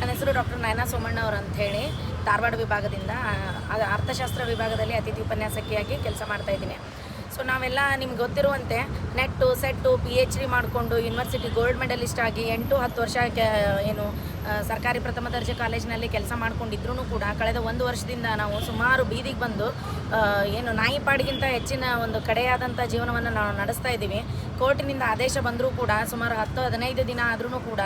ನನ್ನ ಹೆಸರು ಡಾಕ್ಟರ್ ನಯನಾ ಸೋಮಣ್ಣ ಅವರು ಅಂತ ಹೇಳಿ ಧಾರವಾಡ ವಿಭಾಗದಿಂದ ಅರ್ಥಶಾಸ್ತ್ರ ವಿಭಾಗದಲ್ಲಿ ಅತಿಥಿ ಉಪನ್ಯಾಸಕಿಯಾಗಿ ಕೆಲಸ ಮಾಡ್ತಾ ಇದ್ದೀನಿ. ಸೊ ನಾವೆಲ್ಲ ನಿಮ್ಗೆ ಗೊತ್ತಿರುವಂತೆ net, set P H D ಮಾಡಿಕೊಂಡು ಯೂನಿವರ್ಸಿಟಿ ಗೋಲ್ಡ್ ಮೆಡಲಿಸ್ಟ್ ಆಗಿ ಎಂಟು, ಹತ್ತು ವರ್ಷ ಏನು ಸರ್ಕಾರಿ ಪ್ರಥಮ ದರ್ಜೆ ಕಾಲೇಜಿನಲ್ಲಿ ಕೆಲಸ ಮಾಡ್ಕೊಂಡಿದ್ರು ಕೂಡ ಕಳೆದ ಒಂದು ವರ್ಷದಿಂದ ನಾವು ಸುಮಾರು ಬೀದಿಗೆ ಬಂದು ಏನು ನಾಯಿ ಪಾಡಿಗಿಂತ ಹೆಚ್ಚಿನ ಒಂದು ಕಡೆಯಾದಂಥ ಜೀವನವನ್ನು ನಾವು ನಡೆಸ್ತಾ ಇದ್ದೀವಿ. ಕೋರ್ಟಿನಿಂದ ಆದೇಶ ಬಂದರೂ ಕೂಡ ಸುಮಾರು ಹತ್ತು, ಹದಿನೈದು ದಿನ ಆದ್ರೂ ಕೂಡ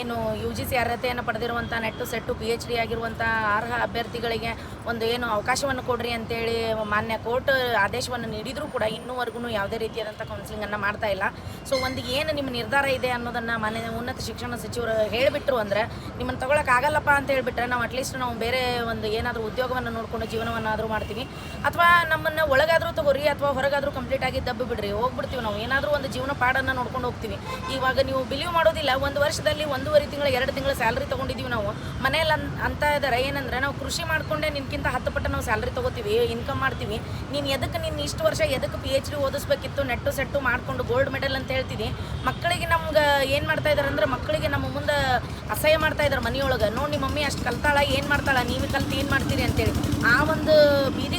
ಏನು ಯು ಜಿ ಸಿ ಅರ್ಹತೆಯನ್ನು ಪಡೆದಿರುವಂಥ ನೆಟ್ಟು ಸೆಟ್ಟು ಪಿ ಎಚ್ ಡಿ ಆಗಿರುವಂಥ ಅರ್ಹ ಅಭ್ಯರ್ಥಿಗಳಿಗೆ ಒಂದು ಏನು ಅವಕಾಶವನ್ನು ಕೊಡ್ರಿ ಅಂತೇಳಿ ಮಾನ್ಯ ಕೋರ್ಟ್ ಆದೇಶವನ್ನು ನೀಡಿದರೂ ಕೂಡ ಇನ್ನೂವರೆಗೂ ಯಾವುದೇ ರೀತಿಯಾದಂಥ ಕೌನ್ಸಿಲಿಂಗನ್ನು ಮಾಡ್ತಾ ಇಲ್ಲ. ಸೊ ಒಂದು ಏನು ನಿಮ್ಮ ನಿರ್ಧಾರ ಇದೆ ಅನ್ನೋದನ್ನು ಮಾನ್ಯ ಉನ್ನತ ಶಿಕ್ಷಣ ಸಚಿವರು ಹೇಳಿಬಿಟ್ರು ಅಂದರೆ ನಿಮ್ಮನ್ನು ತೊಗೊಳಕ್ಕಾಗಲ್ಲಪ್ಪ ಅಂತ ಹೇಳಿಬಿಟ್ರೆ ನಾವು ಅಟ್ಲೀಸ್ಟ್ ನಾವು ಬೇರೆ ಒಂದು ಏನಾದರೂ ಉದ್ಯೋಗವನ್ನು ನೋಡಿಕೊಂಡು ಜೀವನವನ್ನಾದರೂ ಮಾಡ್ತೀವಿ. ಅಥವಾ ನಮ್ಮನ್ನು ಒಳಗಾದರೂ ತಗೋರಿ ಅಥವಾ ಹೊರಗಾದರೂ ಕಂಪ್ಲೀಟ್ ಆಗಿ ದಬ್ಬು ಬಿಡ್ರಿ, ಹೋಗ್ಬಿಡ್ತೀವಿ ನಾವು. ಏನಾದರೂ ಒಂದು ಜೀವನ ಪಾಡನ್ನು ನೋಡ್ಕೊಂಡು ಹೋಗ್ತೀವಿ. ಇವಾಗ ನೀವು ಬಿಲೀವ್ ಮಾಡೋದಿಲ್ಲ, ಒಂದು ವರ್ಷದಲ್ಲಿ ಒಂದೂವರೆ ತಿಂಗಳು, ಎರಡು ತಿಂಗಳು ಸ್ಯಾಲ್ರಿ ತೊಗೊಂಡಿದ್ದೀವಿ ನಾವು. ಮನೇಲಿ ಅಂತ ಇದ್ದಾರೆ ಏನಂದ್ರೆ ನಾವು ಕೃಷಿ ಮಾಡ್ಕೊಂಡೆ ನಿನ್ಕಿಂತ ಹತ್ತು ಪಟ್ಟು ನಾವು ಸ್ಯಾಲ್ರಿ ತೊಗೋತೀವಿ ಇನ್ಕಮ್ ಮಾಡ್ತೀವಿ. ನೀನು ಎದಕ್ಕೆ ನೀನು ಇಷ್ಟು ವರ್ಷ ಎದಕ್ಕೆ ಪಿ ಎಚ್ ಡಿ ಓದಿಸ್ಬೇಕಿತ್ತು ನೆಟ್ಟು ಸೆಟ್ಟು ಮಾಡ್ಕೊಂಡು ಗೋಲ್ಡ್ ಮೆಡಲ್ ಅಂತ ಹೇಳ್ತೀನಿ ಮಕ್ಕಳಿಗೆ ನಮ್ಗೆ ಏನು ಮಾಡ್ತಾ ಇದ್ದಾರೆ ಅಂದ್ರೆ ಮಕ್ಕಳಿಗೆ ನಮ್ಮ ಮುಂದೆ ಅಸಹ್ಯ ಮಾಡ್ತಾ ಇದ್ದಾರೆ ಮನೆಯೊಳಗೆ. ನೋಡಿ ಮಮ್ಮಿ ಅಷ್ಟು ಕಲ್ತಾಳ, ಏನು ಮಾಡ್ತಾಳೆ, ನೀವು ಕಲ್ತು ಏನು ಮಾಡ್ತೀರಿ ಅಂತೇಳಿ. ಆ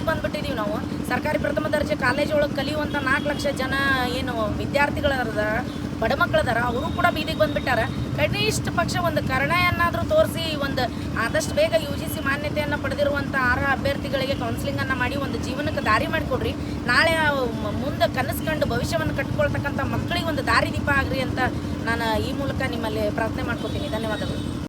ಬಂದ್ಬಿಟ್ಟಿದ್ದೀವಿ ನಾವು. ಸರ್ಕಾರಿ ಪ್ರಥಮ ದರ್ಜೆ ಕಾಲೇಜ್ ಒಳಗೆ ಕಲಿಯುವಂಥ ನಾಲ್ಕು ಲಕ್ಷ ಜನ ಏನು ವಿದ್ಯಾರ್ಥಿಗಳದಾರ, ಬಡ ಮಕ್ಕಳದಾರ, ಅವರು ಕೂಡ ಬೀದಿಗೆ ಬಂದ್ಬಿಟ್ಟಾರ. ಕನಿಷ್ಠ ಪಕ್ಷ ಒಂದು ಕರುಣೆಯನ್ನಾದರೂ ತೋರಿಸಿ, ಒಂದು ಆದಷ್ಟು ಬೇಗ ಯು ಜಿ ಸಿ ಮಾನ್ಯತೆಯನ್ನು ಪಡೆದಿರುವಂಥ ಅರ್ಹ ಅಭ್ಯರ್ಥಿಗಳಿಗೆ ಕೌನ್ಸಿಲಿಂಗನ್ನು ಮಾಡಿ ಒಂದು ಜೀವನಕ್ಕೆ ದಾರಿ ಮಾಡಿಕೊಡ್ರಿ. ನಾಳೆ ಮುಂದೆ ಕನಸ್ಕೊಂಡು ಕಂಡು ಭವಿಷ್ಯವನ್ನು ಕಟ್ಕೊಳ್ತಕ್ಕಂಥ ಮಕ್ಕಳಿಗೆ ಒಂದು ದಾರಿ ದೀಪ ಆಗ್ರಿ ಅಂತ ನಾನು ಈ ಮೂಲಕ ನಿಮ್ಮಲ್ಲಿ ಪ್ರಾರ್ಥನೆ ಮಾಡ್ಕೊತೀನಿ. ಧನ್ಯವಾದಗಳು.